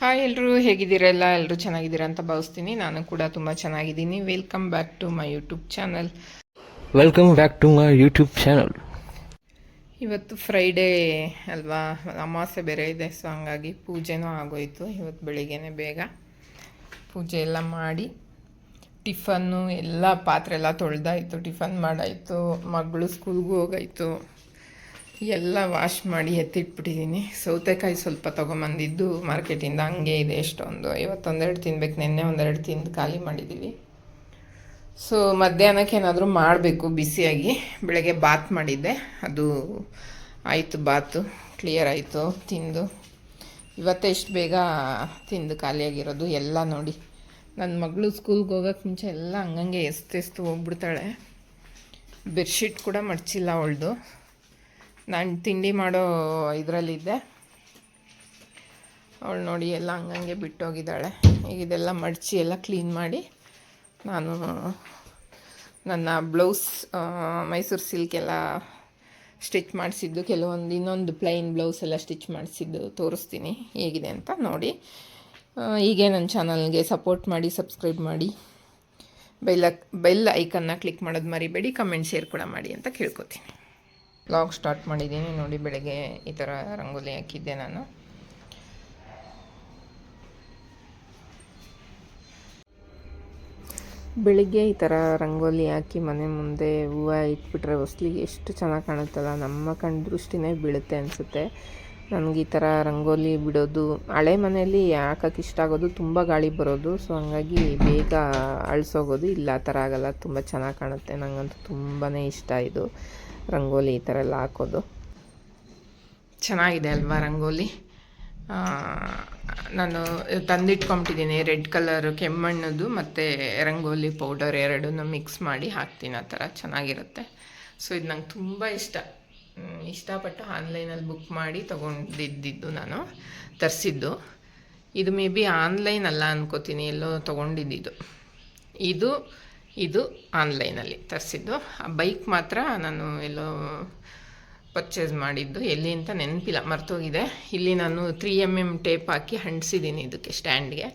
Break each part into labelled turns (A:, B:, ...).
A: Hi ಎಲ್ಲರೂ ಹೇಗಿದ್ದೀರಲ್ಲ ಎಲ್ಲರೂ ಚೆನ್ನಾಗಿದ್ದೀರಾ ಅಂತ ಭಾವಿಸ್ತೀನಿ. ನಾನು ಕೂಡ ತುಂಬ ಚೆನ್ನಾಗಿದ್ದೀನಿ. Welcome back to my YouTube channel
B: welcome back to my YouTube channel
A: ಇವತ್ತು ಫ್ರೈಡೇ ಅಲ್ವಾ? ಅಮಾವಾಸ್ಯೆ ಬೇರೆ ಇದೆ ಸೊ ಹಂಗಾಗಿ ಪೂಜೆನೂ ಆಗೋಯ್ತು ಇವತ್ತು ಬೆಳಿಗ್ಗೆನೆ ಬೇಗ. ಪೂಜೆ ಎಲ್ಲ ಮಾಡಿ ಟಿಫನ್ನು ಎಲ್ಲ ಪಾತ್ರೆ ಎಲ್ಲ ತೊಳೆದಾಯಿತು ಟಿಫನ್ ಮಾಡಾಯಿತು ಮಗಳು ಸ್ಕೂಲ್ಗೂ ಹೋಗಾಯಿತು. ಎಲ್ಲ ವಾಶ್ ಮಾಡಿ ಎತ್ತಿಟ್ಬಿಟ್ಟಿದ್ದೀನಿ ಸೌತೆಕಾಯಿ ಸ್ವಲ್ಪ ತೊಗೊಂಬಂದಿದ್ದು ಮಾರ್ಕೆಟಿಂದ ಹಂಗೆ ಇದೆ ಎಷ್ಟೊಂದು. ಇವತ್ತೊಂದೆರಡು ತಿನ್ಬೇಕು, ನಿನ್ನೆ ಒಂದೆರಡು ತಿಂದು ಖಾಲಿ ಮಾಡಿದ್ದೀವಿ ಸೊ ಮಧ್ಯಾಹ್ನಕ್ಕೆ ಏನಾದರೂ ಮಾಡಬೇಕು, ಬಿಸಿಯಾಗಿ. ಬೆಳಗ್ಗೆ ಬಾತ್ ಮಾಡಿದ್ದೆ. ಅದು ಆಯಿತು ಬಾತು ಕ್ಲಿಯರ್ ಆಯಿತು, ತಿಂದು. ಇವತ್ತೇ ಎಷ್ಟು ಬೇಗ ತಿಂದು ಖಾಲಿಯಾಗಿರೋದು ಎಲ್ಲ ನೋಡಿ. ನನ್ನ ಮಗಳು ಸ್ಕೂಲ್ಗೆ ಹೋಗೋಕ್ಕೆ ಮುಂಚೆ ಎಲ್ಲ ಹಂಗಂಗೆ ಎಸ್ತೆಸ್ತು ಹೋಗ್ಬಿಡ್ತಾಳೆ. ಬೆಡ್ಶೀಟ್ ಕೂಡ ಮಡಚಿಲ್ಲ ಅವಳದು. ನಾನು ತಿಂಡಿ ಮಾಡೋ ಇದರಲ್ಲಿದ್ದೆ. ಅವಳು ನೋಡಿ ಎಲ್ಲ ಹಂಗಂಗೆ ಬಿಟ್ಟೋಗಿದ್ದಾಳೆ. ಈಗ ಇದೆಲ್ಲ ಮಡಚಿ ಎಲ್ಲ ಕ್ಲೀನ್ ಮಾಡಿ ನಾನು ನನ್ನ ಬ್ಲೌಸ್ ಮೈಸೂರು ಸಿಲ್ಕ್ ಎಲ್ಲ ಸ್ಟಿಚ್ ಮಾಡಿಸಿದ್ದು. ಕೆಲವೊಂದು ಇನ್ನೊಂದು ಪ್ಲೈನ್ ಬ್ಲೌಸ್ ಎಲ್ಲ ಸ್ಟಿಚ್ ಮಾಡಿಸಿದ್ದು ತೋರಿಸ್ತೀನಿ ಹೇಗಿದೆ ಅಂತ ನೋಡಿ. ಹೀಗೆ ನನ್ನ ಚಾನಲ್ಗೆ ಸಪೋರ್ಟ್ ಮಾಡಿ ಸಬ್ಸ್ಕ್ರೈಬ್ ಮಾಡಿ. ಬೆಲ್ಲ, ಬೆಲ್ ಐಕನ್ನ ಕ್ಲಿಕ್ ಮಾಡೋದು ಮರಿಬೇಡಿ ಕಮೆಂಟ್ ಶೇರ್ ಕೂಡ ಮಾಡಿ ಅಂತ ಕೇಳ್ಕೊತೀನಿ. ಲಾಗ್ ಸ್ಟಾರ್ಟ್ ಮಾಡಿದ್ದೀನಿ ನೋಡಿ ಬೆಳಗ್ಗೆ ಈ ಥರ ರಂಗೋಲಿ ಹಾಕಿದ್ದೆ ನಾನು. ಬೆಳಿಗ್ಗೆ ಈ ಥರ ರಂಗೋಲಿ ಹಾಕಿ ಮನೆ ಮುಂದೆ ಹೂವು ಇಟ್ಬಿಟ್ರೆ ಹೊಸ್ಲಿಗೆ ಎಷ್ಟು ಚೆನ್ನಾಗಿ ಕಾಣುತ್ತಲ್ಲ. ನಮ್ಮ ಕಣ್ದೃಷ್ಟಿನೇ ಬೀಳುತ್ತೆ ಅನಿಸುತ್ತೆ. ನನಗೆ ಈ ಥರ ರಂಗೋಲಿ ಬಿಡೋದು, ಹಳೆ ಮನೆಯಲ್ಲಿ ಹಾಕಕ್ಕೆ ಇಷ್ಟ ಆಗೋದು ತುಂಬ ಗಾಳಿ ಬರೋದು. ಸೊ ಹಂಗಾಗಿ ಬೇಗ ಅಳಿಸೋಗೋದು. ಇಲ್ಲ, ಆ ಥರ ಆಗೋಲ್ಲ. ತುಂಬ ಚೆನ್ನಾಗಿ ಕಾಣುತ್ತೆ. ನನಗಂತೂ ತುಂಬಾ ಇಷ್ಟ ಇದು. ರಂಗೋಲಿ ಈ ಥರ ಎಲ್ಲ ಹಾಕೋದು. ಚೆನ್ನಾಗಿದೆ ಅಲ್ವಾ ರಂಗೋಲಿ? ನಾನು ತಂದಿಟ್ಕೊಂಬಿಟ್ಟಿದ್ದೀನಿ ರೆಡ್ ಕಲರ್, ಕೆಮ್ಮಣ್ಣದು ಮತ್ತು ರಂಗೋಲಿ ಪೌಡರ್ ಎರಡನ್ನೂ ಮಿಕ್ಸ್ ಮಾಡಿ ಹಾಕ್ತೀನಿ ಆ ಥರ ಚೆನ್ನಾಗಿರುತ್ತೆ. ಸೊ ಇದು ನಂಗೆ ತುಂಬ ಇಷ್ಟ. ಇಷ್ಟಪಟ್ಟು ಆನ್ಲೈನಲ್ಲಿ ಬುಕ್ ಮಾಡಿ ತೊಗೊಂಡಿದ್ದಿದ್ದು ನಾನು, ತರಿಸಿದ್ದು. ಇದು ಮೇ ಬಿ ಆನ್ಲೈನ್ ಅಲ್ಲ ಅನ್ಕೋತೀನಿ, ಎಲ್ಲೋ ತೊಗೊಂಡಿದ್ದಿದ್ದು. ಇದು ಇದು ಆನ್ಲೈನಲ್ಲಿ ತರಿಸಿದ್ದು. ಆ ಬೈಕ್ ಮಾತ್ರ ನಾನು ಎಲ್ಲೋ ಪರ್ಚೇಸ್ ಮಾಡಿದ್ದು. ಎಲ್ಲಿ ಅಂತ ನೆನಪಿಲ್ಲ, ಮರ್ತೋಗಿದೆ. ಇಲ್ಲಿ ನಾನು ತ್ರೀ ಎಂ ಎಂ ಟೇಪ್ ಹಾಕಿ ಅಂಟಿಸಿದ್ದೀನಿ ಇದಕ್ಕೆ ಸ್ಟ್ಯಾಂಡ್ಗೆ.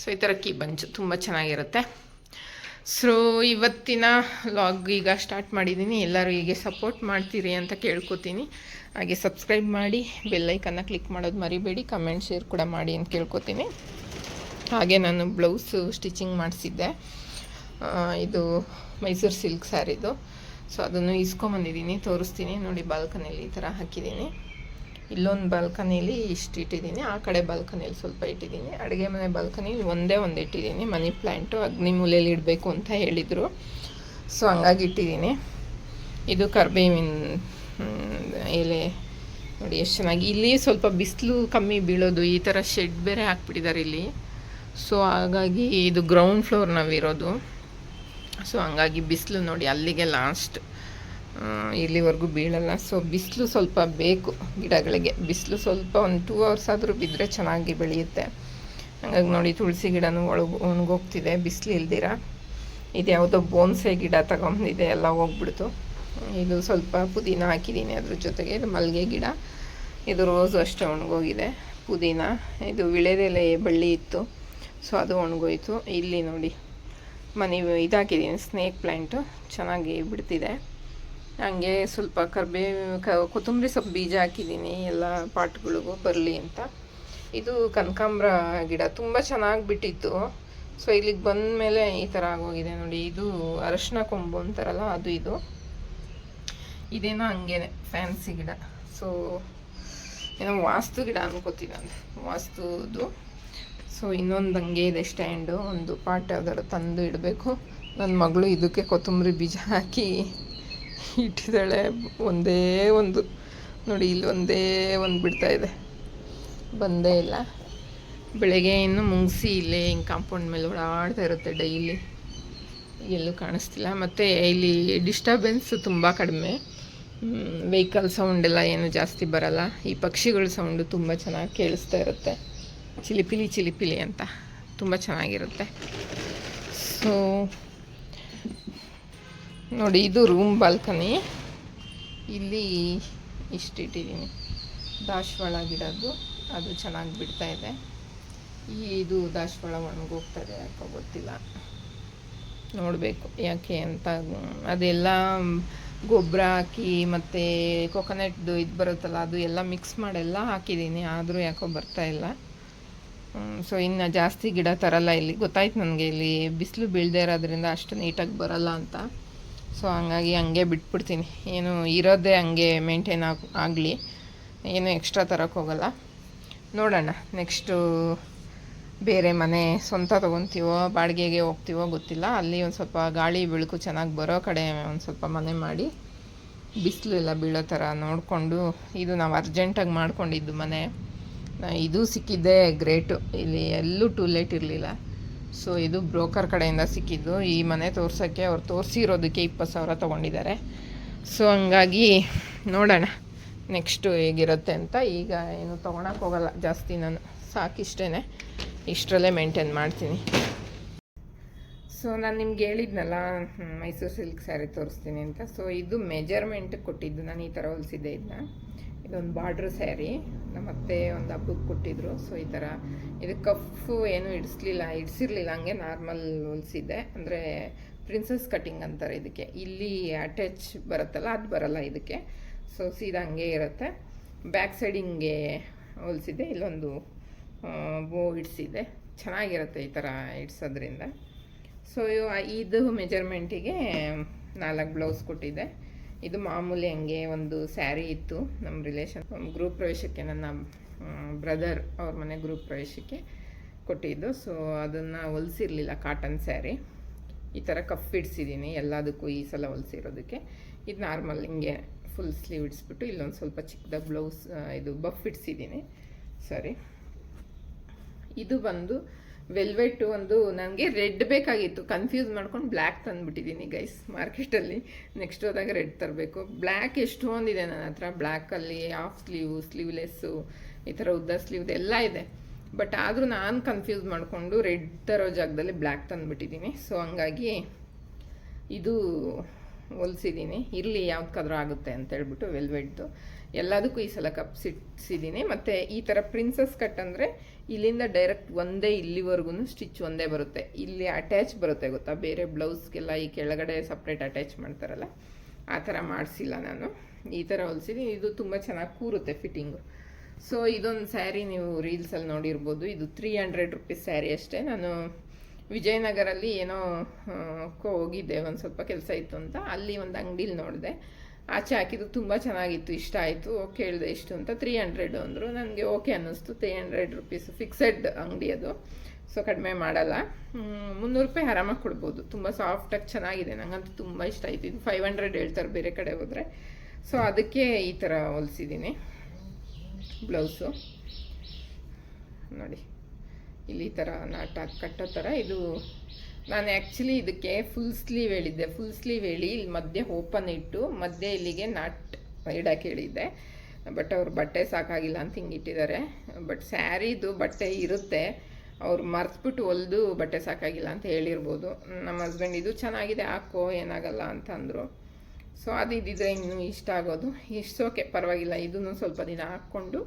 A: ಸೊ ಈ ಥರ ಕೀ ಬಂಚು, ತುಂಬ ಚೆನ್ನಾಗಿರುತ್ತೆ. ಸೊ ಇವತ್ತಿನ ಲಾಗ್ ಈಗ ಸ್ಟಾರ್ಟ್ ಮಾಡಿದ್ದೀನಿ. ಎಲ್ಲರೂ ಹೀಗೆ ಸಪೋರ್ಟ್ ಮಾಡ್ತೀರಿ ಅಂತ ಕೇಳ್ಕೊತೀನಿ. ಹಾಗೆ ಸಬ್ಸ್ಕ್ರೈಬ್ ಮಾಡಿ ಬೆಲ್ಲೈಕನ್ನು ಕ್ಲಿಕ್ ಮಾಡೋದು ಮರಿಬೇಡಿ. ಕಮೆಂಟ್ ಶೇರ್ ಕೂಡ ಮಾಡಿ ಅಂತ ಕೇಳ್ಕೊತೀನಿ. ಹಾಗೆ ನಾನು ಬ್ಲೌಸು ಸ್ಟಿಚಿಂಗ್ ಮಾಡಿಸಿದ್ದೆ. ಇದು ಮೈಸೂರು ಸಿಲ್ಕ್ ಸ್ಯಾರಿದು. ಸೊ ಅದನ್ನು ಇಸ್ಕೊಂಬಂದಿದ್ದೀನಿ ತೋರಿಸ್ತೀನಿ. ನೋಡಿ ಬಾಲ್ಕನಿಯಲ್ಲಿ ಈ ಥರ ಹಾಕಿದ್ದೀನಿ. ಇಲ್ಲೊಂದು ಬಾಲ್ಕನಿಯಲ್ಲಿ ಇಷ್ಟು ಇಟ್ಟಿದ್ದೀನಿ. ಆ ಕಡೆ ಬಾಲ್ಕನಿಯಲ್ಲಿ ಸ್ವಲ್ಪ ಇಟ್ಟಿದ್ದೀನಿ. ಅಡುಗೆ ಮನೆ ಬಾಲ್ಕನಿಯಲ್ಲಿ ಒಂದೇ ಒಂದು ಇಟ್ಟಿದ್ದೀನಿ. ಮನಿ ಪ್ಲ್ಯಾಂಟು ಅಗ್ನಿ ಮೂಲೆಯಲ್ಲಿ ಇಡಬೇಕು ಅಂತ ಹೇಳಿದರು. ಸೊ ಹಂಗಾಗಿ ಇಟ್ಟಿದ್ದೀನಿ. ಇದು ಕರ್ಬೇವಿನ ಎಲೆ. ನೋಡಿ, ಎಷ್ಟು ಚೆನ್ನಾಗಿ. ಇಲ್ಲಿ ಸ್ವಲ್ಪ ಬಿಸಿಲು ಕಮ್ಮಿ ಬೀಳೋದು. ಈ ಥರ ಶೆಡ್ ಬೇರೆ ಹಾಕ್ಬಿಟ್ಟಿದ್ದಾರೆ ಇಲ್ಲಿ. ಸೊ ಹಾಗಾಗಿ ಇದು ಗ್ರೌಂಡ್ ಫ್ಲೋರ್ ನಾವಿರೋದು. ಸೊ ಹಂಗಾಗಿ ಬಿಸಿಲು ನೋಡಿ ಅಲ್ಲಿಗೆ ಲಾಸ್ಟ್ ಇಲ್ಲಿವರೆಗೂ ಬೀಳಲ್ಲ. ಸೊ ಬಿಸಿಲು ಸ್ವಲ್ಪ ಬೇಕು ಗಿಡಗಳಿಗೆ. ಬಿಸಿಲು ಸ್ವಲ್ಪ ಒಂದು ಟೂ ಅವರ್ಸ್ ಆದರೂ ಬಿದ್ದರೆ ಚೆನ್ನಾಗಿ ಬೆಳೆಯುತ್ತೆ. ಹಂಗಾಗಿ ನೋಡಿ ತುಳಸಿ ಗಿಡನೂ ಒಳಗೆ, ಒಣಗೋಗ್ತಿದೆ. ಬಿಸಿಲು ಇಲ್ದಿರ? ಇದು ಯಾವುದೋ ಬೋನ್ಸೆ ಗಿಡ ತಗೊಂಡಿದೆ, ಎಲ್ಲ ಹೋಗ್ಬಿಡ್ತು. ಇದು ಸ್ವಲ್ಪ ಪುದೀನ ಹಾಕಿದ್ದೀನಿ ಅದ್ರ ಜೊತೆಗೆ. ಇದು ಮಲ್ಲಿಗೆ ಗಿಡ. ಇದು ರೋಸು ಅಷ್ಟೇ ಒಣಗೋಗಿದೆ. ಪುದೀನ. ಇದು ವಿಳೆದೆಲೆ ಬಳ್ಳಿ ಇತ್ತು. ಸೊ ಅದು ಒಣಗೋಯ್ತು. ಇಲ್ಲಿ ನೋಡಿ. ಮನೆ ಇದಾಕಿದ್ದೀನಿ ಸ್ನೇಕ್ ಪ್ಲ್ಯಾಂಟು ಚೆನ್ನಾಗಿ ಬಿಡ್ತಿದೆ. ಹಂಗೆ ಸ್ವಲ್ಪ ಕರ್ಬೇವು ಕ, ಕೊತ್ತಂಬರಿ ಸೊಪ್ಪು ಬೀಜ ಹಾಕಿದ್ದೀನಿ, ಎಲ್ಲ ಪಾಟ್ಗಳಿಗೂ ಬರಲಿ ಅಂತ. ಇದು ಕನಕಾಂಬ್ರ ಗಿಡ, ತುಂಬ ಚೆನ್ನಾಗಿ ಬಿಟ್ಟಿತ್ತು. ಸೊ ಇಲ್ಲಿಗೆ ಬಂದ ಮೇಲೆ ಈ ಥರ ಆಗೋಗಿದೆ ನೋಡಿ. ಇದು ಅರಶಿನ ಕೊಂಬು ಅಂತಾರಲ್ಲ, ಅದು ಇದು. ಇದೇನೋ ಹಂಗೇನೆ ಫ್ಯಾನ್ಸಿ ಗಿಡ. ಸೊ ಏನೋ ವಾಸ್ತು ಗಿಡ ಅನ್ಕೋತೀನಿ ನಾನು. ವಾಸ್ತುದು. ಸೊ ಇನ್ನೊಂದು ಹಂಗೆ ಇದೆ ಸ್ಟ್ಯಾಂಡು. ಒಂದು ಪಾಟ್ ಯಾವ್ದಾದ್ರು ತಂದು ಇಡಬೇಕು. ನನ್ನ ಮಗಳು ಇದಕ್ಕೆ ಕೊತ್ತಂಬರಿ ಬೀಜ ಹಾಕಿ ಇಟ್ಟಿದ್ದಾಳೆ. ಒಂದೇ ಒಂದು, ನೋಡಿ ಇಲ್ಲಿ ಒಂದೇ ಒಂದು ಬಿಡ್ತಾ ಇದೆ. ಬಂದೇ ಇಲ್ಲ. ಬೆಳಗ್ಗೆ ಇನ್ನು ಮುಂಗಿಸಿ ಇಲ್ಲೇ ಹಿಂಗೆ ಕಾಂಪೌಂಡ್ ಮೇಲೆ ಓಡಾಡ್ತಾ ಇರುತ್ತೆ ಡೈಲಿ. ಎಲ್ಲೂ ಕಾಣಿಸ್ತಿಲ್ಲ. ಮತ್ತು ಇಲ್ಲಿ ಡಿಸ್ಟರ್ಬೆನ್ಸ್ ತುಂಬ ಕಡಿಮೆ. ವೆಹಿಕಲ್ ಸೌಂಡ್ ಎಲ್ಲ ಏನು ಜಾಸ್ತಿ ಬರಲ್ಲ. ಈ ಪಕ್ಷಿಗಳ ಸೌಂಡು ತುಂಬ ಚೆನ್ನಾಗಿ ಕೇಳಿಸ್ತಾ ಇರುತ್ತೆ. ಚಿಲಿಪಿಲಿ ಚಿಲಿಪಿಲಿ ಅಂತ ತುಂಬ ಚೆನ್ನಾಗಿರುತ್ತೆ. ಸೊ ನೋಡಿ ಇದು ರೂಮ್ ಬಾಲ್ಕನಿ ಇಲ್ಲಿ ಇಷ್ಟಿಟ್ಟಿದ್ದೀನಿ ದಾಸವಾಳ ಗಿಡದ್ದು, ಅದು ಚೆನ್ನಾಗಿ ಬಿಡ್ತಾ ಇದೆ. ಈ ಇದು ದಾಸವಾಳ ಒಣಗೋಗ್ತದೆ ಯಾಕೋ ಗೊತ್ತಿಲ್ಲ. ನೋಡಬೇಕು ಯಾಕೆ ಅಂತ. ಅದೆಲ್ಲ ಗೊಬ್ಬರ ಹಾಕಿ ಮತ್ತು ಕೊಕೊನೆಟ್ದು ಇದು ಬರುತ್ತಲ್ಲ, ಅದು ಎಲ್ಲ ಮಿಕ್ಸ್ ಮಾಡೆಲ್ಲ ಹಾಕಿದ್ದೀನಿ. ಆದರೂ ಯಾಕೋ ಬರ್ತಾ ಇಲ್ಲ. ಸೊ ಇನ್ನು ಜಾಸ್ತಿ ಗಿಡ ತರಲ್ಲ ಇಲ್ಲಿ. ಗೊತ್ತಾಯ್ತು ನನಗೆ ಇಲ್ಲಿ ಬಿಸಿಲು ಬೀಳದೇ ಇರೋದ್ರಿಂದ ಅಷ್ಟು ನೀಟಾಗಿ ಬರಲ್ಲ ಅಂತ. ಸೊ ಹಂಗಾಗಿ ಹಂಗೆ ಬಿಟ್ಬಿಡ್ತೀನಿ. ಏನು ಇರೋದೇ ಹಂಗೆ ಮೇಂಟೈನ್ ಆಗಿ, ಆಗಲಿ. ಏನು ಎಕ್ಸ್ಟ್ರಾ ತರೋಕ್ಕೆ ಹೋಗಲ್ಲ. ನೋಡೋಣ ನೆಕ್ಸ್ಟು ಬೇರೆ ಮನೆ ಸ್ವಂತ ತೊಗೊತೀವೋ, ಬಾಡಿಗೆಗೆ ಹೋಗ್ತೀವೋ ಗೊತ್ತಿಲ್ಲ. ಅಲ್ಲಿ ಒಂದು ಸ್ವಲ್ಪ ಗಾಳಿ, ಬೆಳಕು ಚೆನ್ನಾಗಿ ಬರೋ ಕಡೆ ಒಂದು ಸ್ವಲ್ಪ ಮನೆ ಮಾಡಿ, ಬಿಸಿಲು ಎಲ್ಲ ಬೀಳೋ ಥರ ನೋಡಿಕೊಂಡು, ಇದು ನಾವು ಅರ್ಜೆಂಟಾಗಿ ಮಾಡ್ಕೊಂಡಿದ್ದು ಮನೆ. ಇದು ಸಿಕ್ಕಿದ್ದೆ ಗ್ರೇಟು. ಇಲ್ಲಿ ಎಲ್ಲೂ ಟೂ ಲೇಟ್ ಇರಲಿಲ್ಲ. ಸೊ ಇದು ಬ್ರೋಕರ್ ಕಡೆಯಿಂದ ಸಿಕ್ಕಿದ್ದು. ಈ ಮನೆ ತೋರ್ಸೋಕ್ಕೆ ಅವ್ರು ತೋರಿಸಿರೋದಕ್ಕೆ ಇಪ್ಪತ್ತು ಸಾವಿರ ತೊಗೊಂಡಿದ್ದಾರೆ. ಸೊ ಹಂಗಾಗಿ ನೋಡೋಣ ನೆಕ್ಸ್ಟು ಹೇಗಿರುತ್ತೆ ಅಂತ. ಈಗ ಏನು ತೊಗೊಳಕ್ಕೆ ಹೋಗಲ್ಲ ಜಾಸ್ತಿ ನಾನು. ಸಾಕಿಷ್ಟೇ ಇಷ್ಟರಲ್ಲೇ ಮೇಂಟೈನ್ ಮಾಡ್ತೀನಿ. ಸೊ ನಾನು ನಿಮ್ಗೆ ಹೇಳಿದ್ನಲ್ಲ ಮೈಸೂರು ಸಿಲ್ಕ್ ಸ್ಯಾರಿ ತೋರಿಸ್ತೀನಿ ಅಂತ. ಸೊ ಇದು ಮೆಜರ್ಮೆಂಟ್ ಕೊಟ್ಟಿದ್ದು. ನಾನು ಈ ಥರ ಹೊಲಿಸಿದ್ದೆ ಇದನ್ನ. ಇದೊಂದು ಬಾರ್ಡ್ರ್ ಸ್ಯಾರಿ. ನಮ್ಮತ್ತೆ ಒಂದು ಹಬ್ಬಕ್ಕೆ ಕೊಟ್ಟಿದ್ರು. ಸೊ ಈ ಥರ ಇದು ಕಫು ಏನು ಇಡಿಸ್ಲಿಲ್ಲ, ಇಡಿಸಿರ್ಲಿಲ್ಲ. ಹಂಗೆ ನಾರ್ಮಲ್ ಹೊಲಿಸಿದ್ದೆ ಅಂದರೆ ಪ್ರಿನ್ಸಸ್ ಕಟಿಂಗ್ ಅಂತಾರೆ ಇದಕ್ಕೆ. ಇಲ್ಲಿ ಅಟ್ಯಾಚ್ ಬರುತ್ತಲ್ಲ, ಅದು ಬರಲ್ಲ ಇದಕ್ಕೆ. ಸೊ ಸೀದಾ ಹಂಗೆ ಇರುತ್ತೆ. ಬ್ಯಾಕ್ ಸೈಡ್ ಹಿಂಗೆ ಇಲ್ಲೊಂದು ಬೋ ಇಡಿಸಿದ್ದೆ. ಚೆನ್ನಾಗಿರುತ್ತೆ ಈ ಥರ ಇಡ್ಸೋದ್ರಿಂದ. ಸೊ ಇದು ಮೆಜರ್ಮೆಂಟಿಗೆ ನಾಲ್ಕು ಬ್ಲೌಸ್ ಕೊಟ್ಟಿದ್ದೆ. ಇದು ಮಾಮೂಲಿ ಹಂಗೆ ಒಂದು ಸ್ಯಾರಿ ಇತ್ತು ನಮ್ಮ ರಿಲೇಷನ್ ಗ್ರೂಪ್ ಪ್ರವೇಶಕ್ಕೆ, ನನ್ನ ಬ್ರದರ್ ಅವ್ರ ಮನೆ ಗ್ರೂಪ್ ಪ್ರವೇಶಕ್ಕೆ ಕೊಟ್ಟಿದ್ದು. ಸೊ ಅದನ್ನು ಹೊಲಿಸಿರಲಿಲ್ಲ ಕಾಟನ್ ಸ್ಯಾರಿ. ಈ ಥರ ಕಫ್ ಇಡ್ಸಿದ್ದೀನಿ ಎಲ್ಲದಕ್ಕೂ ಈ ಸಲ ಹೊಲಿಸಿರೋದಕ್ಕೆ. ಇದು ನಾರ್ಮಲ್ ಹಿಂಗೆ ಫುಲ್ ಸ್ಲೀವ್ ಇಡಿಸ್ಬಿಟ್ಟು ಇಲ್ಲೊಂದು ಸ್ವಲ್ಪ ಚಿಕ್ಕದಾಗಿ ಬ್ಲೌಸ್ ಇದು ಬಫ್ ಇಡ್ಸಿದ್ದೀನಿ ಸಾರಿ ಇದು ಬಂದು ವೆಲ್ವೆಟ್ ಒಂದು ನನಗೆ ರೆಡ್ ಬೇಕಾಗಿತ್ತು. ಕನ್ಫ್ಯೂಸ್ ಮಾಡ್ಕೊಂಡು ಬ್ಲ್ಯಾಕ್ ತಂದುಬಿಟ್ಟಿದ್ದೀನಿ ಗೈಸ್ ಮಾರ್ಕೆಟಲ್ಲಿ. ನೆಕ್ಸ್ಟ್ ಹೋದಾಗ ರೆಡ್ ತರಬೇಕು. ಬ್ಲ್ಯಾಕ್ ಎಷ್ಟೊಂದಿದೆ ನನ್ನ ಹತ್ರ. ಬ್ಲ್ಯಾಕಲ್ಲಿ ಹಾಫ್ ಸ್ಲೀವ್ ಸ್ಲೀವ್ಲೆಸ್ಸು ಈ ಥರ ಉದ್ದ ಸ್ಲೀವ್ದು ಎಲ್ಲ ಇದೆ. ಬಟ್ ಆದರೂ ನಾನು ಕನ್ಫ್ಯೂಸ್ ಮಾಡಿಕೊಂಡು ರೆಡ್ ತರೋ ಜಾಗದಲ್ಲಿ ಬ್ಲ್ಯಾಕ್ ತಂದುಬಿಟ್ಟಿದ್ದೀನಿ ಸೊ ಹಂಗಾಗಿ ಇದು ಹೊಲ್ಸಿದ್ದೀನಿ ಇರಲಿ ಯಾವ್ದಕ್ಕಾದ್ರೂ ಆಗುತ್ತೆ ಅಂತ ಹೇಳ್ಬಿಟ್ಟು ವೆಲ್ವೆಟ್ದು. ಎಲ್ಲದಕ್ಕೂ ಈ ಸಲ ಕಪ್ ಸಿಟ್ಟಿದ್ದೀನಿ ಮತ್ತು ಈ ಥರ ಪ್ರಿನ್ಸಸ್ ಕಟ್ ಅಂದರೆ ಇಲ್ಲಿಂದ ಡೈರೆಕ್ಟ್ ಒಂದೇ ಇಲ್ಲಿವರೆಗೂ ಸ್ಟಿಚ್ ಒಂದೇ ಬರುತ್ತೆ. ಇಲ್ಲಿ ಅಟ್ಯಾಚ್ ಬರುತ್ತೆ ಗೊತ್ತಾ? ಬೇರೆ ಬ್ಲೌಸ್ಗೆಲ್ಲ ಈ ಕೆಳಗಡೆ ಸಪ್ರೇಟ್ ಅಟ್ಯಾಚ್ ಮಾಡ್ತಾರಲ್ಲ, ಆ ಥರ ಮಾಡಿಸಿಲ್ಲ ನಾನು. ಈ ಥರ ಹೊಲ್ಸಿದ್ದೀನಿ ಇದು ತುಂಬ ಚೆನ್ನಾಗಿ ಕೂರುತ್ತೆ ಫಿಟ್ಟಿಂಗು ಸೊ ಇದೊಂದು ಸ್ಯಾರಿ ನೀವು ರೀಲ್ಸಲ್ಲಿ ನೋಡಿರ್ಬೋದು. ಇದು ತ್ರೀ ಹಂಡ್ರೆಡ್ ರುಪೀಸ್ ಸ್ಯಾರಿ ಅಷ್ಟೇ. ನಾನು ವಿಜಯನಗರಲ್ಲಿ ಏನೋ ಹೋಗಿದ್ದೆ. ಒಂದು ಸ್ವಲ್ಪ ಕೆಲಸ ಇತ್ತು ಅಂತ. ಅಲ್ಲಿ ಒಂದು ಅಂಗಡೀಲಿ ನೋಡಿದೆ. ಆಚೆ ಹಾಕಿದ್ದು ತುಂಬ ಚೆನ್ನಾಗಿತ್ತು, ಇಷ್ಟ ಆಯಿತು, ಕೇಳಿದೆ ಇಷ್ಟು ಅಂತ ತ್ರೀ ಹಂಡ್ರೆಡ್ ಅಂದರು. ನನಗೆ ಓಕೆ ಅನ್ನಿಸ್ತು ತ್ರೀ ಹಂಡ್ರೆಡ್ ರುಪೀಸ್ ಫಿಕ್ಸೆಡ್ ಅಂಗಡಿ ಅದು. ಸೊ ಕಡಿಮೆ ಮಾಡಲ್ಲ. ಮುನ್ನೂರು ರೂಪಾಯಿ ಆರಾಮಾಗಿ ಕೊಡ್ಬೋದು. ತುಂಬ ಸಾಫ್ಟಾಗಿ ಚೆನ್ನಾಗಿದೆ. ನನಗಂತೂ ತುಂಬ ಇಷ್ಟ ಆಯಿತು. ಇದು ಫೈವ್ ಹಂಡ್ರೆಡ್ ಹೇಳ್ತಾರೆ ಬೇರೆ ಕಡೆ ಹೋದರೆ. ಸೊ ಅದಕ್ಕೆ ಈ ಥರ ಹೊಲಿಸಿದ್ದೀನಿ ಬ್ಲೌಸು ನೋಡಿ. ಇಲ್ಲಿ ಈ ಥರ ನಾಟ ಕಟ್ಟೋ ಥರ ಇದು ನಾನು ಆ್ಯಕ್ಚುಲಿ ಇದಕ್ಕೆ ಫುಲ್ ಸ್ಲೀವ್ ಹೇಳಿದ್ದೆ. ಫುಲ್ ಸ್ಲೀವ್ ಹೇಳಿ, ಇಲ್ಲಿ ಮಧ್ಯೆ ಓಪನ್ ಇಟ್ಟು, ಮಧ್ಯೆ ಇಲ್ಲಿಗೆ ನಾಟ್ ಇಡಕ್ಕೆ ಹೇಳಿದ್ದೆ. ಬಟ್ ಅವ್ರ ಬಟ್ಟೆ ಸಾಕಾಗಿಲ್ಲ ಅಂತ ಹಿಂಗೆ ಇಟ್ಟಿದ್ದಾರೆ. ಬಟ್ ಸ್ಯಾರಿದು ಬಟ್ಟೆ ಇರುತ್ತೆ. ಅವ್ರು ಮರ್ತ್ಬಿಟ್ಟು ಹೊಲ್ದು ಬಟ್ಟೆ ಸಾಕಾಗಿಲ್ಲ ಅಂತ ಹೇಳಿರ್ಬೋದು. ನಮ್ಮ ಹಸ್ಬೆಂಡ್ ಇದು ಚೆನ್ನಾಗಿದೆ, ಹಾಕೋ, ಏನಾಗಲ್ಲ ಅಂತ ಅಂದರು. ಸೊ ಅದು ಇದ್ದಿದ್ರೆ ಇನ್ನೂ ಇಷ್ಟ ಆಗೋದು. ಎಷ್ಟು ಓಕೆ ಪರವಾಗಿಲ್ಲ, ಇದನ್ನು ಸ್ವಲ್ಪ ದಿನ ಹಾಕ್ಕೊಂಡು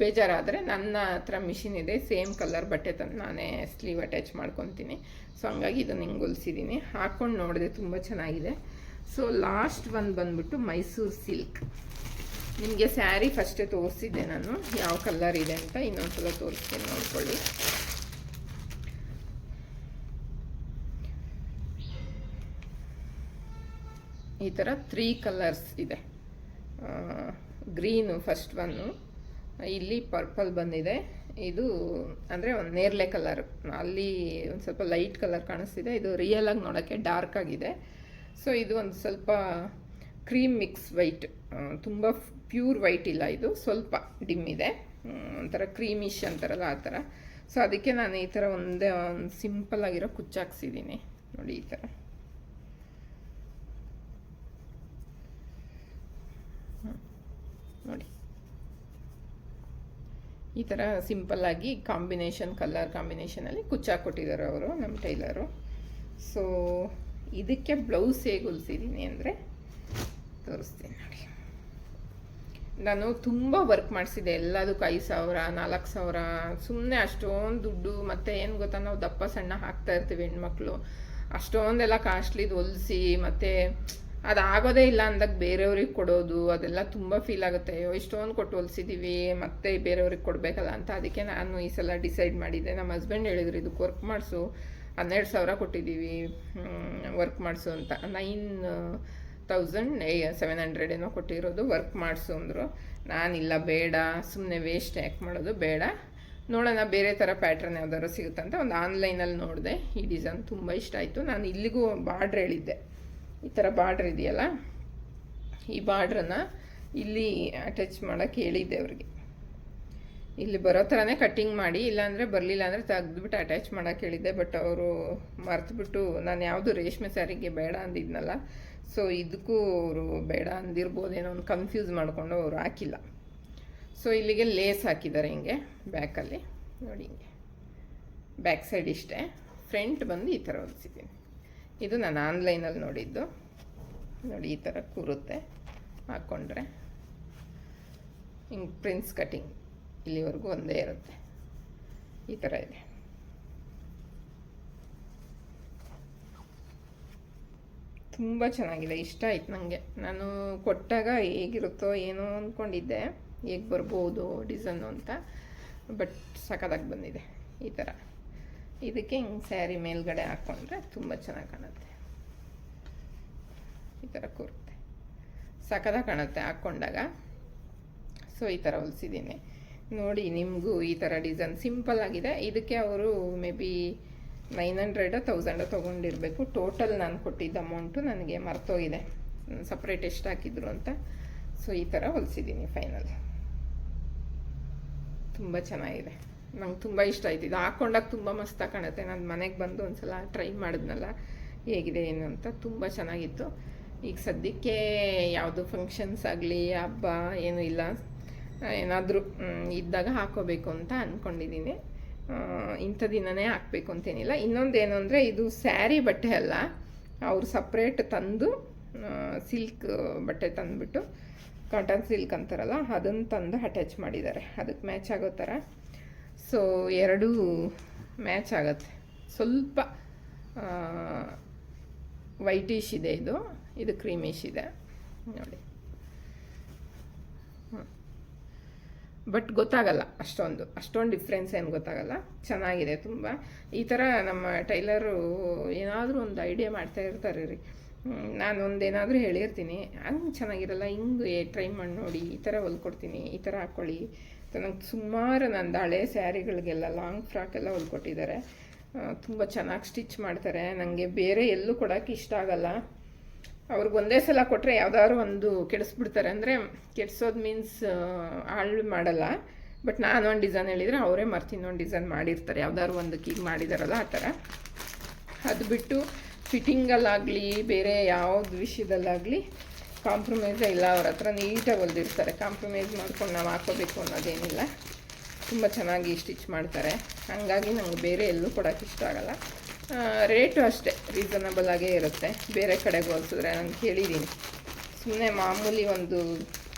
A: ಬೇಜಾರಾದರೆ ನನ್ನ ಹತ್ರ ಮಿಷಿನ್ ಇದೆ, ಸೇಮ್ ಕಲರ್ ಬಟ್ಟೆ ತಂದು ನಾನೇ ಸ್ಲೀವ್ ಅಟ್ಯಾಚ್ ಮಾಡ್ಕೊತೀನಿ. ಸೊ ಹಂಗಾಗಿ ಇದನ್ನು ಹಿಂಗೆ ಹೊಲಿಸಿದ್ದೀನಿ ಹಾಕ್ಕೊಂಡು ನೋಡಿದೆ ತುಂಬ ಚೆನ್ನಾಗಿದೆ. ಸೊ ಲಾಸ್ಟ್ ಒಂದು ಬಂದ್ಬಿಟ್ಟು ಮೈಸೂರು ಸಿಲ್ಕ್. ನಿಮಗೆ ಸ್ಯಾರಿ ಫಸ್ಟೇ ತೋರಿಸಿದ್ದೆ ನಾನು, ಯಾವ ಕಲರ್ ಇದೆ ಅಂತ ಇನ್ನೊಂದು ಸಲ ತೋರಿಸ್ತೀನಿ, ನೋಡ್ಕೊಳ್ಳಿ. ಈ ಥರ ತ್ರೀ ಕಲರ್ಸ್ ಇದೆ. ಗ್ರೀನು ಫಸ್ಟ್ ಒನ್ನು ಇಲ್ಲಿ ಪರ್ಪಲ್ ಬಂದಿದೆ. ಇದು ಅಂದರೆ ಒಂದು ನೇರಳೆ ಕಲರ್ ಅಲ್ಲಿ ಒಂದು ಸ್ವಲ್ಪ ಲೈಟ್ ಕಲರ್ ಕಾಣಿಸ್ತಿದೆ. ಇದು ರಿಯಲ್ ಆಗಿ ನೋಡೋಕ್ಕೆ ಡಾರ್ಕ್ ಆಗಿದೆ. ಸೊ ಇದು ಒಂದು ಸ್ವಲ್ಪ ಕ್ರೀಮ್ ಮಿಕ್ಸ್ ವೈಟ್ ತುಂಬ ಪ್ಯೂರ್ ವೈಟ್ ಇಲ್ಲ ಇದು. ಸ್ವಲ್ಪ ಡಿಮ್ ಇದೆ. ಒಂಥರ ಕ್ರೀಮಿಶ್ ಅಂತಾರಲ್ಲ ಆ ಥರ ಸೊ ಅದಕ್ಕೆ ನಾನು ಈ ಥರ ಒಂದೇ, ಒಂದು ಸಿಂಪಲ್ ಆಗಿರೋ ಕುಚ್ಚಾಕ್ಸಿದ್ದೀನಿ ನೋಡಿ ಈ ಥರ ನೋಡಿ ಈ ಥರ ಸಿಂಪಲ್ಲಾಗಿ ಕಾಂಬಿನೇಷನ್ ಕಲ್ಲರ್ ಕಾಂಬಿನೇಷನಲ್ಲಿ ಕುಚ್ಚಾಕ್ ಕೊಟ್ಟಿದ್ದಾರೆ ಅವರು ನಮ್ಮ ಟೈಲರು. ಸೊ ಇದಕ್ಕೆ ಬ್ಲೌಸ್ ಹೇಗೆ ಹೊಲಿಸಿದ್ದೀನಿ ಅಂದರೆ ತೋರಿಸ್ತೀನಿ ನೋಡಿ. ನಾನು ತುಂಬ ವರ್ಕ್ ಮಾಡಿಸಿದೆ ಎಲ್ಲದಕ್ಕೂ ಐದು ಸಾವಿರ, ನಾಲ್ಕು ಸಾವಿರ ಸುಮ್ಮನೆ ಅಷ್ಟೊಂದು ದುಡ್ಡು, ಮತ್ತು ಏನು ಗೊತ್ತಾ, ನಾವು ದಪ್ಪ ಸಣ್ಣ ಹಾಕ್ತಾ ಇರ್ತೀವಿ ಹೆಣ್ಮಕ್ಳು. ಅಷ್ಟೊಂದೆಲ್ಲ ಕಾಸ್ಟ್ಲಿದು ಹೊಲಿಸಿ, ಮತ್ತು ಅದಾಗೋದೇ ಇಲ್ಲ ಅಂದಾಗ ಬೇರೆಯವ್ರಿಗೆ ಕೊಡೋದು, ಅದೆಲ್ಲ ತುಂಬ ಫೀಲ್ ಆಗುತ್ತೆ. ಅಯ್ಯೋ, ಇಷ್ಟೊಂದು ಕೊಟ್ಟು ಹೊಲಿಸಿದ್ದೀವಿ ಮತ್ತೆ ಬೇರೆಯವ್ರಿಗೆ ಕೊಡಬೇಕಲ್ಲ ಅಂತ ಅದಕ್ಕೆ ನಾನು ಈ ಸಲ ಡಿಸೈಡ್ ಮಾಡಿದ್ದೆ. ನಮ್ಮ ಹಸ್ಬೆಂಡ್ ಹೇಳಿದ್ರು, ಇದಕ್ಕೆ ವರ್ಕ್ ಮಾಡಿಸು, ಹನ್ನೆರಡು ಸಾವಿರ ಕೊಟ್ಟಿದ್ದೀವಿ ವರ್ಕ್ ಮಾಡಿಸು ಅಂತ. ನೈನ್ ತೌಸಂಡ್ ಸೆವೆನ್ ಹಂಡ್ರೆಡ್ ಏನೋ ಕೊಟ್ಟಿರೋದು ವರ್ಕ್ ಮಾಡಿಸು ಅಂದರು. ನಾನಿಲ್ಲ ಬೇಡ ಸುಮ್ಮನೆ ವೇಸ್ಟ್ ಯಾಕೆ ಮಾಡೋದು, ಬೇಡ. ನೋಡೋಣ, ಬೇರೆ ಥರ ಪ್ಯಾಟ್ರನ್ ಯಾವ್ದಾದ್ರು ಸಿಗುತ್ತಂತ ಒಂದು ಆನ್ಲೈನಲ್ಲಿ ನೋಡಿದೆ, ಈ ಡಿಸೈನ್ ತುಂಬ ಇಷ್ಟ ಆಯಿತು. ನಾನು ಇಲ್ಲಿಗೂ ಬಾರ್ಡ್ರ್ ಹೇಳಿದ್ದೆ. ಈ ಥರ ಬಾರ್ಡ್ರ್ ಇದೆಯಲ್ಲ, ಈ ಬಾರ್ಡ್ರನ್ನ ಇಲ್ಲಿ ಅಟ್ಯಾಚ್ ಮಾಡೋಕ್ಕೆ ಹೇಳಿದ್ದೆ ಅವ್ರಿಗೆ. ಇಲ್ಲಿ ಬರೋ ಥರನೇ ಕಟ್ಟಿಂಗ್ ಮಾಡಿ, ಇಲ್ಲಾಂದರೆ ಬರಲಿಲ್ಲ ಅಂದರೆ ತೆಗೆದುಬಿಟ್ಟು ಅಟ್ಯಾಚ್ ಮಾಡೋಕ್ಕೆ ಹೇಳಿದ್ದೆ ಬಟ್ ಅವರು ಮರೆತುಬಿಟ್ಟು ನಾನು ಯಾವುದು ರೇಷ್ಮೆ ಸ್ಯಾರಿಗೆ ಬೇಡ ಅಂದಿದ್ನಲ್ಲ ಸೊ ಇದಕ್ಕೂ ಅವರು ಬೇಡ ಅಂದಿರ್ಬೋದೇನೋ ಒಂದು ಕನ್ಫ್ಯೂಸ್ ಮಾಡಿಕೊಂಡು ಅವರು ಹಾಕಿಲ್ಲ. ಸೊ ಇಲ್ಲಿಗೆ ಲೇಸ್ ಹಾಕಿದ್ದಾರೆ ಹಿಂಗೆ ಬ್ಯಾಕಲ್ಲಿ ನೋಡಿ ಹಿಂಗೆ. ಬ್ಯಾಕ್ ಸೈಡ್ ಇಷ್ಟೇ. ಫ್ರಂಟ್ ಬಂದು ಈ ಥರ ಹೊಲಿಸಿದ್ದೀನಿ. ಇದು ನಾನು ಆನ್ಲೈನಲ್ಲಿ ನೋಡಿದ್ದು. ನೋಡಿ, ಈ ಥರ ಕೂರುತ್ತೆ. ಹಾಕ್ಕೊಂಡ್ರೆ ಹಿಂಗೆ ಪ್ರಿನ್ಸ್ ಕಟಿಂಗ್ ಇಲ್ಲಿವರೆಗೂ ಒಂದೇ ಇರುತ್ತೆ. ಈ ಥರ ಇದೆ. ತುಂಬ ಚೆನ್ನಾಗಿದೆ. ಇಷ್ಟ ಆಯ್ತು ನನಗೆ ನಾನು ಕೊಟ್ಟಾಗ ಹೇಗಿರುತ್ತೋ ಏನೋ ಅಂದ್ಕೊಂಡಿದ್ದೆ ಹೇಗೆ ಬರ್ಬೋದು ಡಿಸೈನು ಅಂತ. ಬಟ್ ಸಖತ್ತಾಗಿ ಬಂದಿದೆ ಈ ಥರ. ಇದಕ್ಕೆ ಹಿಂಗೆ ಸ್ಯಾರಿ ಮೇಲ್ಗಡೆ ಹಾಕ್ಕೊಂಡ್ರೆ ತುಂಬ ಚೆನ್ನಾಗಿ ಕಾಣುತ್ತೆ. ಈ ಥರ ಕೂರುತ್ತೆ. ಸಖದ ಕಾಣುತ್ತೆ ಹಾಕ್ಕೊಂಡಾಗ ಸೊ ಈ ಥರ ಹೊಲಿಸಿದ್ದೀನಿ. ನೋಡಿ, ನಿಮಗೂ ಈ ಥರ ಡಿಸೈನ್ ಸಿಂಪಲ್ ಆಗಿದೆ. ಇದಕ್ಕೆ ಅವರು maybe nine hundred thousand ತೊಗೊಂಡಿರಬೇಕು. ಟೋಟಲ್ ನಾನು ಕೊಟ್ಟಿದ್ದ ಅಮೌಂಟು ನನಗೆ ಮರ್ತೋಗಿದೆ. ಸಪ್ರೇಟ್ ಎಷ್ಟು ಹಾಕಿದ್ರು ಅಂತ. ಸೊ ಈ ಥರ ಹೊಲಿಸಿದ್ದೀನಿ ಫೈನಲ್. ತುಂಬ ಚೆನ್ನಾಗಿದೆ. ನಂಗೆ ತುಂಬ ಇಷ್ಟ ಆಯ್ತು. ಇದು ಹಾಕೊಂಡಾಗ ತುಂಬ ಮಸ್ತಾಗಿ ಕಾಣುತ್ತೆ. ನಾನು ಮನೆಗೆ ಬಂದು ಒಂದ್ಸಲ ಟ್ರೈ ಮಾಡಿದ್ನಲ್ಲ, ಹೇಗಿದೆ ಏನು ಅಂತ ತುಂಬ ಚೆನ್ನಾಗಿತ್ತು. ಈಗ ಸದ್ಯಕ್ಕೆ ಯಾವುದು ಫಂಕ್ಷನ್ಸ್ ಆಗಲಿ, ಹಬ್ಬ ಏನೂ ಇಲ್ಲ. ಏನಾದರೂ ಇದ್ದಾಗ ಹಾಕೋಬೇಕು ಅಂತ ಅಂದ್ಕೊಂಡಿದ್ದೀನಿ ಇಂಥ ದಿನನೇ ಹಾಕಬೇಕು ಅಂತೇನಿಲ್ಲ. ಇನ್ನೊಂದು ಏನು ಅಂದರೆ ಇದು ಸ್ಯಾರಿ ಬಟ್ಟೆ ಅಲ್ಲ, ಅವರು ಸಪ್ರೇಟ್ ತಂದು ಸಿಲ್ಕ್ ಬಟ್ಟೆ ತಂದುಬಿಟ್ಟು ಕಾಟನ್ ಸಿಲ್ಕ್ ಅಂತಾರಲ್ಲ ಅದನ್ನು ತಂದು ಅಟ್ಯಾಚ್ ಮಾಡಿದ್ದಾರೆ. ಅದಕ್ಕೆ ಮ್ಯಾಚ್ ಆಗೋ ಥರ ಸೊ ಎರಡೂ ಮ್ಯಾಚ್ ಆಗುತ್ತೆ. ಸ್ವಲ್ಪ ವೈಟಿಶ್ ಇದೆ ಇದು. ಇದು ಕ್ರೀಮಿಶ್ ಇದೆ. ನೋಡಿ. ಬಟ್ ಗೊತ್ತಾಗಲ್ಲ ಅಷ್ಟೊಂದು. ಅಷ್ಟೊಂದು ಡಿಫ್ರೆನ್ಸ್ ಏನು ಗೊತ್ತಾಗಲ್ಲ. ಚೆನ್ನಾಗಿದೆ ತುಂಬ. ಈ ಥರ ನಮ್ಮ ಟೈಲರು ಏನಾದರೂ ಒಂದು ಐಡಿಯಾ ಮಾಡ್ತಾ ಇರ್ತಾರೆ ರೀ. ನಾನು ಒಂದೇನಾದರೂ ಹೇಳಿರ್ತೀನಿ. ಹಂಗೆ ಚೆನ್ನಾಗಿರಲ್ಲ. ಹಿಂಗೆ ಟ್ರೈ ಮಾಡಿ ನೋಡಿ. ಈ ಥರ ಹೊಲ್ಕೊಡ್ತೀನಿ. ಈ ಥರ ಹಾಕ್ಕೊಳ್ಳಿ ನಂಗೆ ಸುಮಾರು ನಂದು ಹಳೆ ಸ್ಯಾರಿಗಳಿಗೆಲ್ಲ ಲಾಂಗ್ ಫ್ರಾಕ್ ಎಲ್ಲ ಹೊಲ್ಕೊಟ್ಟಿದ್ದಾರೆ ತುಂಬ ಚೆನ್ನಾಗಿ ಸ್ಟಿಚ್ ಮಾಡ್ತಾರೆ. ನನಗೆ ಬೇರೆ ಎಲ್ಲೂ ಕೊಡೋಕ್ಕೆ ಇಷ್ಟ ಆಗಲ್ಲ. ಅವ್ರಿಗೆ ಒಂದೇ ಸಲ ಕೊಟ್ಟರೆ ಯಾವುದಾದ್ರು ಒಂದು ಕೆಡಿಸ್ಬಿಡ್ತಾರೆ. ಅಂದರೆ ಕೆಡ್ಸೋದು ಮೀನ್ಸ್ ಹಾಳು ಮಾಡಲ್ಲ. ಬಟ್ ನಾನು ಒಂದು ಡಿಸೈನ್ ಹೇಳಿದರೆ ಅವರೇ ಮರ್ತು ಇನ್ನೊಂದು ಡಿಸೈನ್ ಮಾಡಿರ್ತಾರೆ. ಯಾವ್ದಾದ್ರು ಒಂದು ಈಗ ಮಾಡಿದಾರಲ್ಲ ಆ ಥರ. ಅದು ಬಿಟ್ಟು ಫಿಟ್ಟಿಂಗಲ್ಲಾಗಲಿ, ಬೇರೆ ಯಾವ್ದು ವಿಷಯದಲ್ಲಾಗಲಿ ಕಾಂಪ್ರಮೈಸೇ ಇಲ್ಲ, ಅವ್ರ ಹತ್ರ ನೀಟಾಗಿ ಹೊಲ್ದಿರ್ತಾರೆ ಕಾಂಪ್ರಮೈಸ್ ಮಾಡ್ಕೊಂಡು ನಾವು ಹಾಕೋಬೇಕು ಅನ್ನೋದೇನಿಲ್ಲ. ತುಂಬ ಚೆನ್ನಾಗಿ ಸ್ಟಿಚ್ ಮಾಡ್ತಾರೆ. ಹಾಗಾಗಿ ನಂಗೆ ಬೇರೆ ಎಲ್ಲೂ ಕೊಡೋಕ್ಕೆ ಇಷ್ಟ ಆಗಲ್ಲ. ರೇಟು ಅಷ್ಟೇ ರೀಸನಬಲ್ ಆಗೇ ಇರುತ್ತೆ. ಬೇರೆ ಕಡೆಗೆ ಹೋಲಿಸಿದ್ರೆ ನಾನು ಕೇಳಿದ್ದೀನಿ ಸುಮ್ಮನೆ ಮಾಮೂಲಿ ಒಂದು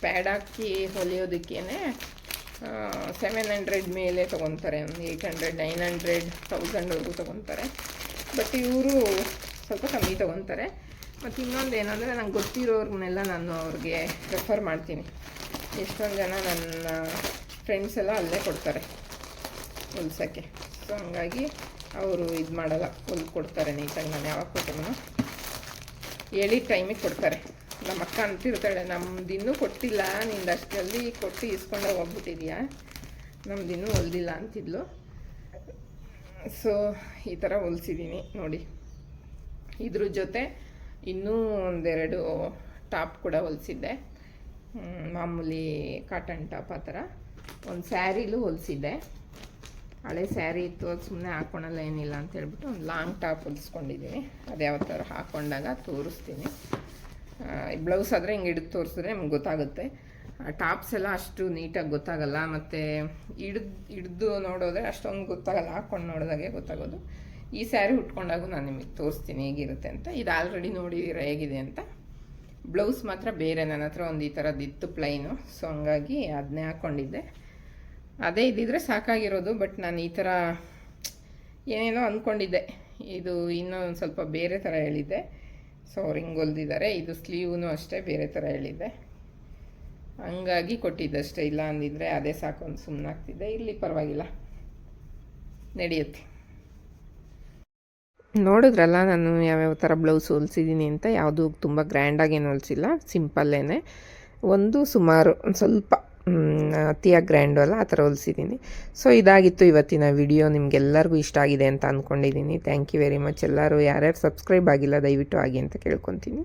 A: ಪ್ಯಾಡ್ ಹಾಕಿ ಹೊಲಿಯೋದಕ್ಕೇ ಸೆವೆನ್ ಹಂಡ್ರೆಡ್ ಮೇಲೆ ತೊಗೊತಾರೆ. ಒಂದು ಏಯ್ಟ್ ಹಂಡ್ರೆಡ್ ನೈನ್ ಹಂಡ್ರೆಡ್ ತೌಸಂಡ್ವರೆಗೂ ತೊಗೊತಾರೆ. ಬಟ್ ಇವರು ಸ್ವಲ್ಪ ಕಮ್ಮಿ ತೊಗೊತಾರೆ. ಮತ್ತು ಇನ್ನೊಂದು ಏನಂದರೆ ನಂಗೆ ಗೊತ್ತಿರೋರ್ನೆಲ್ಲ ನಾನು ಅವ್ರಿಗೆ ರೆಫರ್ ಮಾಡ್ತೀನಿ. ಎಷ್ಟೊಂದು ಜನ ನನ್ನ ಫ್ರೆಂಡ್ಸ್ ಎಲ್ಲ ಅಲ್ಲೇ ಕೊಡ್ತಾರೆ ಹೊಲ್ಸೋಕ್ಕೆ. ಸೊ ಹಂಗಾಗಿ ಅವರು ಇದು ಮಾಡಲ್ಲ ಹೊಲ್ ಕೊಡ್ತಾರೆ ನೀಟಾಗಿ. ನಾನು ಯಾವಾಗ ಕೊಟ್ಟರು ಹೇಳಿ ಟೈಮಿಗೆ ಕೊಡ್ತಾರೆ. ನಮ್ಮ ಅಕ್ಕ ಅಂತಿರ್ತಾಳೆ, ನಮ್ದು ಇನ್ನೂ ಕೊಟ್ಟಿಲ್ಲ, ನಿಂದು ಅಷ್ಟು ಜಲ್ದಿ ಕೊಟ್ಟು ಇಸ್ಕೊಂಡೋಗಿ ಹೋಗ್ಬಿಟ್ಟಿದ್ಯಾ? ನಮ್ದು ಇನ್ನೂ ಹೊಲ್ದಿಲ್ಲ, ಅಂತಿದ್ಲು. ಸೊ ಈ ಥರ ಹೊಲ್ಸಿದ್ದೀನಿ ನೋಡಿ. ಇದ್ರ ಜೊತೆ ಇನ್ನೂ ಒಂದೆರಡು ಟಾಪ್ ಕೂಡ ಹೊಲಿಸಿದ್ದೆ. ಮಾಮೂಲಿ ಕಾಟನ್ ಟಾಪ್ ಆ ಥರ. ಒಂದು ಸ್ಯಾರಿಲೂ ಹೊಲಿಸಿದ್ದೆ. ಹಳೆ ಸ್ಯಾರಿ ಇತ್ತು, ಅದು ಸುಮ್ಮನೆ ಹಾಕ್ಕೊಳಲ್ಲ ಏನಿಲ್ಲ ಅಂತ ಹೇಳ್ಬಿಟ್ಟು ಒಂದು ಲಾಂಗ್ ಟಾಪ್ ಹೊಲಿಸ್ಕೊಂಡಿದ್ದೀನಿ. ಅದು ಯಾವ ಥರ ಹಾಕ್ಕೊಂಡಾಗ ತೋರಿಸ್ತೀನಿ ಬ್ಲೌಸ್ ಆದರೆ ಹಿಂಗೆ ಹಿಡಿದು ತೋರಿಸಿದ್ರೆ ನಿಮ್ಗೆ ಗೊತ್ತಾಗುತ್ತೆ. ಟಾಪ್ಸ್ ಎಲ್ಲ ಅಷ್ಟು ನೀಟಾಗಿ ಗೊತ್ತಾಗಲ್ಲ. ಮತ್ತು ಹಿಡ್ದು ಹಿಡ್ದು ನೋಡೋದ್ರೆ ಅಷ್ಟೊಂದು ಗೊತ್ತಾಗಲ್ಲ. ಹಾಕ್ಕೊಂಡು ನೋಡಿದಾಗೆ ಗೊತ್ತಾಗೋದು. ಈ ಸ್ಯಾರಿ ಉಟ್ಕೊಂಡಾಗೂ ನಾನು ನಿಮಗೆ ತೋರಿಸ್ತೀನಿ ಹೇಗಿರುತ್ತೆ ಅಂತ. ಇದು ಆಲ್ರೆಡಿ ನೋಡಿದ್ದೀರ ಹೇಗಿದೆ ಅಂತ. ಬ್ಲೌಸ್ ಮಾತ್ರ ಬೇರೆ, ನನ್ನ ಹತ್ರ ಒಂದು ಈ ಥರದ್ದು ಇತ್ತು ಪ್ಲೈನು ಸೊ ಹಂಗಾಗಿ ಅದನ್ನೇ ಹಾಕ್ಕೊಂಡಿದ್ದೆ ಅದೇ ಇದ್ದಿದ್ರೆ ಸಾಕಾಗಿರೋದು ಬಟ್ ನಾನು ಈ ಥರ ಏನೇನೋ ಅಂದ್ಕೊಂಡಿದ್ದೆ ಇದು ಇನ್ನೂ ಒಂದು ಸ್ವಲ್ಪ ಬೇರೆ ಥರ ಹೇಳಿದ್ದೆ. ಸೊ ರಿಂಗ್ ಹೊಲ್ದಿದ್ದಾರೆ ಇದು ಸ್ಲೀವ್ನು ಅಷ್ಟೇ ಬೇರೆ ಥರ ಹೇಳಿದ್ದೆ. ಹಂಗಾಗಿ ಕೊಟ್ಟಿದ್ದಷ್ಟೇ. ಇಲ್ಲ ಅಂದಿದ್ರೆ ಅದೇ ಸಾಕು ಅಂತ ಸುಮ್ಮನಾಗ್ತಿದ್ದೆ ಇಲ್ಲಿ ಪರವಾಗಿಲ್ಲ. ನಡೆಯುತ್ತೆ. ನೋಡಿದ್ರಲ್ಲ, ನಾನು ಯಾವ್ಯಾವ ಥರ ಬ್ಲೌಸ್ ಹೊಲ್ಸಿದ್ದೀನಿ ಅಂತ, ಯಾವುದು ತುಂಬ ಗ್ರ್ಯಾಂಡಾಗೇನು ಹೊಲಿಸಿಲ್ಲ ಸಿಂಪಲ್ಲೇನೆ ಒಂದು ಸುಮಾರು ಒಂದು ಸ್ವಲ್ಪ ಅತಿಯಾಗಿ ಗ್ರ್ಯಾಂಡು ಅಲ್ಲ, ಆ ಥರ ಹೊಲ್ಸಿದ್ದೀನಿ ಸೊ ಇದಾಗಿತ್ತು ಇವತ್ತಿನ ವಿಡಿಯೋ ನಿಮಗೆಲ್ಲರಿಗೂ ಇಷ್ಟ ಆಗಿದೆ ಅಂತ ಅಂದ್ಕೊಂಡಿದ್ದೀನಿ ಥ್ಯಾಂಕ್ ಯು ವೆರಿ ಮಚ್ ಎಲ್ಲರೂ ಯಾರ್ಯಾರು ಸಬ್ಸ್ಕ್ರೈಬ್ ಆಗಿಲ್ಲ, ದಯವಿಟ್ಟು ಆಗಿ ಅಂತ ಕೇಳ್ಕೊತೀನಿ.